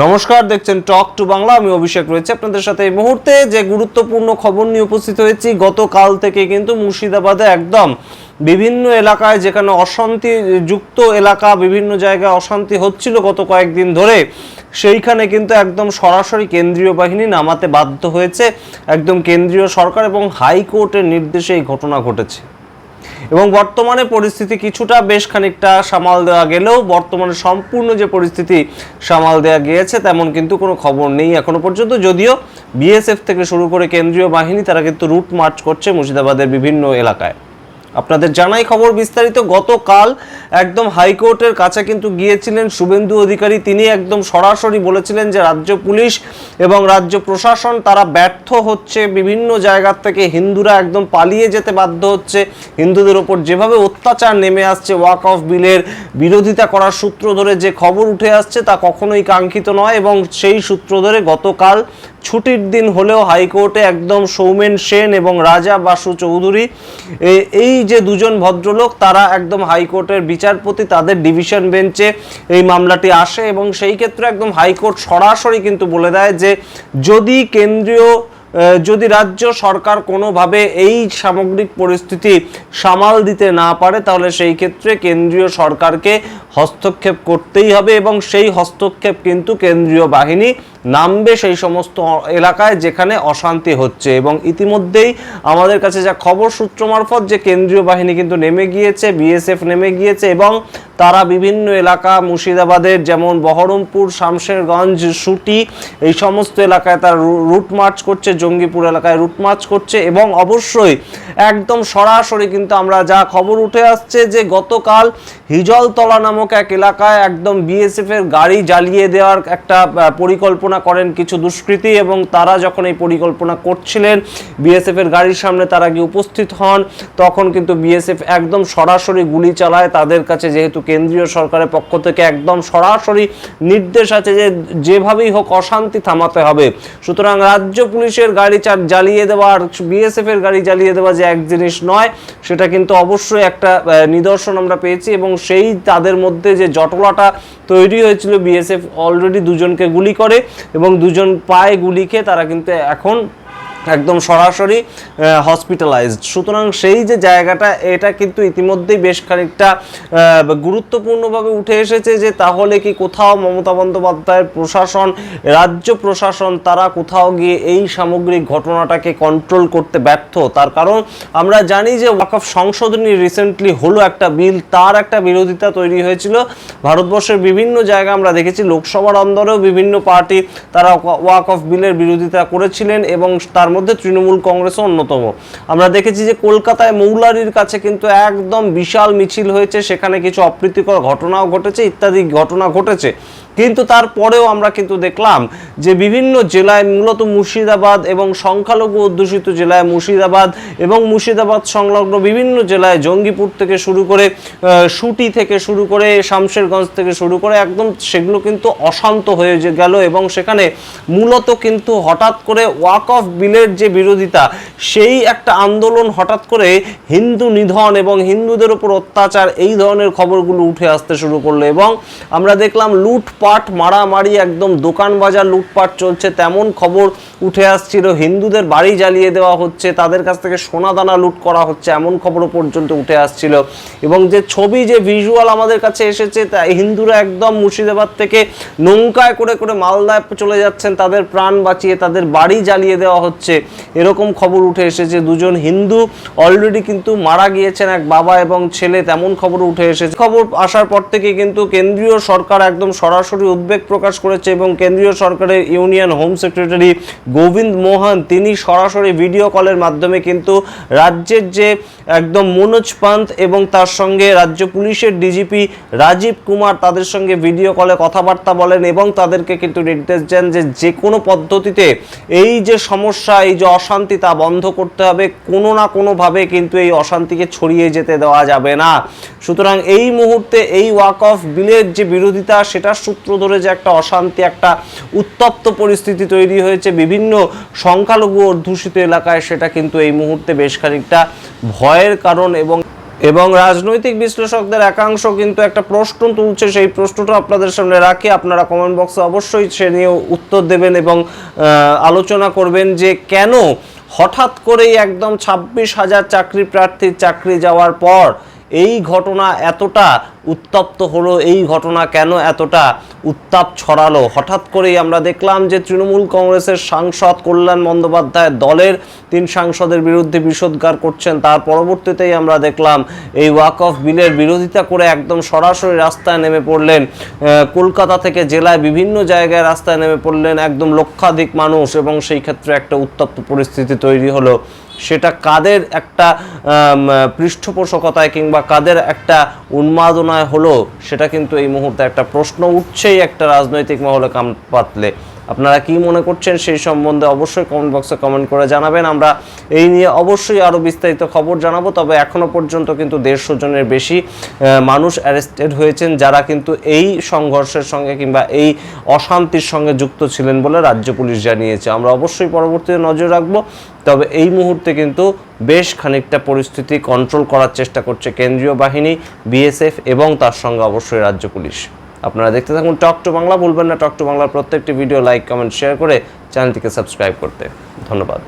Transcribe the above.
নমস্কার, দেখছেন talk to Bangla আমি অভিষেক রয়েছে আপনাদের সাথে এই মুহূর্তে। যে গুরুত্বপূর্ণ খবর নিয়ে উপস্থিত হয়েছি, গতকাল থেকে কিন্তু মুর্শিদাবাদে একদম বিভিন্ন এলাকায় যেখানে অশান্তি যুক্ত এলাকা, বিভিন্ন জায়গায় অশান্তি হচ্ছিল গত কয়েকদিন ধরে, সেইখানে কিন্তু একদম সরাসরি কেন্দ্রীয় বাহিনী নামাতে বাধ্য হয়েছে। একদম কেন্দ্রীয় সরকার এবং হাইকোর্টের নির্দেশে এই ঘটনা ঘটেছে। এবং বর্তমানে পরিস্থিতি কিছুটা বেশ খানিকটা সামাল দেওয়া গেলেও বর্তমানে সম্পূর্ণ যে পরিস্থিতি সামাল দেওয়া গিয়েছে তেমন কিন্তু কোনো খবর নেই এখনও পর্যন্ত। যদিও বিএসএফ থেকে শুরু করে কেন্দ্রীয় বাহিনী তারা কিন্তু রুট মার্চ করছে মুর্শিদাবাদের বিভিন্ন এলাকায়। আপনাদের জানাই খবর বিস্তারিত। গতকাল একদম হাইকোর্টের কাছে কিন্তু গিয়েছিলেন শুভেন্দু অধিকারী। তিনি একদম সরাসরি বলেছিলেন যে রাজ্য পুলিশ এবং রাজ্য প্রশাসন তারা ব্যর্থ হচ্ছে। বিভিন্ন জায়গার থেকে হিন্দুরা একদম পালিয়ে যেতে বাধ্য হচ্ছে। হিন্দুদের ওপর যেভাবে অত্যাচার নেমে আসছে ওয়াক অফ বিলের বিরোধিতা করার সূত্র ধরে যে খবর উঠে আসছে তা কখনোই কাঙ্ক্ষিত নয় এবং সেই সূত্র ধরে গতকাল ছুটির দিন হলেও হাইকোর্টে একদম সৌমেন সেন এবং রাজা বাসু চৌধুরী এই যে দুজন ভদ্রলোক, তারা একদম হাইকোর্টের বিচারপতি, তাদের ডিভিশন বেঞ্চে এই মামলাটি আসে এবং সেই ক্ষেত্রে একদম হাইকোর্ট সরাসরি কিন্তু বলে দেয় যে যদি কেন্দ্রীয় যদি রাজ্য সরকার কোনোভাবে এই সামগ্রিক পরিস্থিতি সামাল দিতে না পারে, তাহলে সেই ক্ষেত্রে কেন্দ্রীয় সরকারকে হস্তক্ষেপ করতেই হবে এবং সেই হস্তক্ষেপ কিন্তু কেন্দ্রীয় বাহিনী নামবে সেই সমস্ত এলাকায় যেখানে অশান্তি হচ্ছে। এবং ইতিমধ্যেই আমাদের কাছে যা খবর সূত্র মারফত যে কেন্দ্রীয় বাহিনী কিন্তু নেমে গিয়েছে বিএসএফ নেমে গিয়েছে এবং তারা বিভিন্ন এলাকা মুর্শিদাবাদের যেমন বহরমপুর শামশেরগঞ্জ সুটি এই সমস্ত এলাকায় তারা রুট মার্চ করছে জঙ্গিপুর এলাকায় রুট মার্চ করছে এবং অবশ্যই একদম সরাসরি কিন্তু আমরা যা খবর উঠে আসছে যে গতকাল হিজলতলা নামক এক এলাকায় একদম বিএসএফ এর গাড়ি জ্বালিয়ে দেওয়ার একটা আহ, পরিকল্পনা করেন কিছু দুষ্কৃতী এবং তারা যখন এই পরিকল্পনা করছিলেন বিএসএফ এর গাড়ির সামনে তারা গিয়ে উপস্থিত হন। তখন কিন্তু বিএসএফ একদম সরাসরি গুলি চালায়। তাদের কাছে যেহেতু কেন্দ্রীয় সরকারের পক্ষ থেকে একদম সরাসরি নির্দেশ আছে যে যেভাবেই হোক অশান্তি থামাতে হবে। সুতরাং রাজ্য পুলিশের গাড়ি জ্বালিয়ে দেওয়া আর বিএসএফ এর গাড়ি জ্বালিয়ে দেওয়া যে এক জিনিস নয়, সেটা কিন্তু অবশ্যই একটা নিদর্শন আমরা পেয়েছি এবং সেই তাদের মধ্যে যে জটলাটা তৈরি হয়েছিল, বিএসএফ অলরেডি দুজনকে গুলি করে। এবং দুজন পায়ে গুলিকে তারা কিন্তু এখন একদম সরাসরি হসপিটালাইজড সুতরাং সেই যে জায়গাটা, এটা কিন্তু ইতিমধ্যেই বেশ খানিকটা গুরুত্বপূর্ণভাবে উঠে এসেছে যে তাহলে কি কোথাও মমতা বন্দ্যোপাধ্যায়ের প্রশাসন, রাজ্য প্রশাসন, তারা কোথাও গিয়ে এই সামগ্রিক ঘটনাটাকে কন্ট্রোল করতে ব্যর্থ? তার কারণ, আমরা জানি যে ওয়াকফ সংশোধনী রিসেন্টলি হলো একটা বিল, তার একটা বিরোধিতা তৈরি হয়েছিল। ভারতবর্ষের বিভিন্ন জায়গা আমরা দেখেছি, লোকসভার অন্দরেও বিভিন্ন পার্টি তারা ওয়াক অফ বিলের বিরোধিতা করেছিলেন এবং তার মধ্যে তৃণমূল কংগ্রেসও অন্যতম। আমরা দেখেছি যে কলকাতায় মৌলারির কাছে কিন্তু একদম বিশাল মিছিল হয়েছে, সেখানে কিছু অপ্রীতিকর ঘটনাও ঘটেছে, ইত্যাদি ঘটনা ঘটেছে। কিন্তু তারপরেও আমরা কিন্তু দেখলাম যে বিভিন্ন জেলায়, মূলত মুর্শিদাবাদ এবং সংখ্যালঘু অধ্যুষিত জেলায় মুর্শিদাবাদ এবং মুর্শিদাবাদ সংলগ্ন বিভিন্ন জেলায় জঙ্গিপুর থেকে শুরু করে সুটি থেকে শুরু করে, শামশেরগঞ্জ থেকে শুরু করে একদম সেগুলো কিন্তু অশান্ত হয়ে গেল এবং সেখানে মূলত কিন্তু হঠাৎ করে ওয়াক অফ বিলের যে বিরোধিতা, সেই একটা আন্দোলন হঠাৎ করে হিন্দু নিধন এবং হিন্দুদের উপর অত্যাচার, এই ধরনের খবরগুলো উঠে আসতে শুরু করল এবং আমরা দেখলাম লুটপাট, মারামারি, একদম দোকান বাজার লুটপাট চলছে। তেমন খবর উঠে আসছিল, হিন্দুদের বাড়ি জ্বালিয়ে দেওয়া হচ্ছে, তাদের কাছ থেকে সোনা দানা লুট করা হচ্ছে, এমন খবরও পর্যন্ত উঠে আসছিল। এবং যে ছবি, যে ভিজুয়াল আমাদের কাছে এসেছে, তা হিন্দুরা একদম মুর্শিদাবাদ থেকে নৌকায় করে করে মালদায় চলে যাচ্ছেন, তাদের প্রাণ বাঁচিয়ে, তাদের বাড়ি জ্বালিয়ে দেওয়া হচ্ছে। এরকম খবর উঠে এসেছে। দুজন হিন্দু অলরেডি কিন্তু মারা গিয়েছেন, এক বাবা এবং ছেলে তেমন খবর উঠে এসেছে। খবর আসার পর থেকে কিন্তু কেন্দ্রীয় সরকার একদম সরাসরি উদ্বেগ প্রকাশ করেছে এবং কেন্দ্রীয় সরকারের union home secretary Gobinda Mohan, তিনি সরাসরি ভিডিও কলের মাধ্যমে কিন্তু রাজ্যের যে একদম মনোজ পান্ত এবং তার সঙ্গে রাজ্য পুলিশের ডিজিপি রাজীব কুমার তাদের সঙ্গে ভিডিও কলে কথাবার্তা বলেন এবং তাদেরকে কিন্তু নির্দেশ দেন যে যে কোনো পদ্ধতিতে এই যে সমস্যা এই যে অশান্তি তা বন্ধ করতে হবে, কোনো না কোনোভাবে কিন্তু এই অশান্তিকে ছড়িয়ে যেতে দেওয়া যাবে না। সুতরাং এই মুহূর্তে এই ওয়াক অফ বিলের যে বিরোধিতা, সেটার সূত্র ধরে যে একটা অশান্তি, একটা উত্তপ্ত পরিস্থিতি তৈরি হয়েছে বিভিন্ন সংখ্যালঘু অধ্যুষিত এলাকায়, সেটা কিন্তু এই মুহূর্তে বেশ খানিকটা ভয়ের কারণ এবং এবং রাজনৈতিক বিশ্লেষকদের একাংশ কিন্তু একটা প্রশ্ন তুলছে, সেই প্রশ্নটা আপনাদের সামনে রাখি। আপনারা কমেন্ট বক্সে অবশ্যই সে নিয়ে উত্তর দেবেন এবং আলোচনা করবেন যে কেন হঠাৎ করেই একদম ছাব্বিশ হাজার চাকরি প্রার্থীর চাকরি যাওয়ার পর এই ঘটনা এতটা উত্তপ্ত হলো এই ঘটনা কেন এতটা উত্তাপ ছড়ালো? হঠাৎ করেই আমরা দেখলাম যে তৃণমূল কংগ্রেসের সাংসদ কল্যাণ বন্দ্যোপাধ্যায় দলের তিন সাংসদের বিরুদ্ধে বিষোদ্গার করছেন। তার পরবর্তীতেই আমরা দেখলাম এই ওয়াক অফ বিলের বিরোধিতা করে একদম সরাসরি রাস্তায় নেমে পড়লেন কলকাতা থেকে জেলায় বিভিন্ন জায়গায় রাস্তায় নেমে পড়লেন একদম লক্ষাধিক মানুষ এবং সেই ক্ষেত্রে একটা উত্তপ্ত পরিস্থিতি তৈরি হলো। সেটা কাদের একটা পৃষ্ঠপোষকতায় কিংবা কাদের একটা উন্মাদনায় হলো সেটা কিন্তু এই মুহূর্তে একটা প্রশ্ন উঠছেই একটা রাজনৈতিক মহলে কাম পাতলে আপনারা কি মনে করছেন সেই সম্বন্ধে অবশ্যই কমেন্ট বক্সে কমেন্ট করে জানাবেন। আমরা এই নিয়ে অবশ্যই আরও বিস্তারিত খবর জানাব, তবে এখনও পর্যন্ত কিন্তু দেড়শো জনের বেশি মানুষ অ্যারেস্টেড হয়েছেন যারা কিন্তু এই সংঘর্ষের সঙ্গে কিংবা এই অশান্তির সঙ্গে যুক্ত ছিলেন বলে রাজ্য পুলিশ জানিয়েছে। আমরা অবশ্যই পরবর্তীতে নজর রাখব, তবে এই মুহূর্তে কিন্তু বেশ খানিকটা পরিস্থিতি কন্ট্রোল করার চেষ্টা করছে কেন্দ্রীয় বাহিনী বিএসএফ এবং তার সঙ্গে অবশ্যই রাজ্য পুলিশ। আপনারা দেখতে থাকুন টক টু বাংলা। ভুলবেন না, টক টু বাংলার প্রত্যেকটি ভিডিও লাইক, কমেন্ট শেয়ার করে চ্যানেলটিকে সাবস্ক্রাইব করতে। ধন্যবাদ।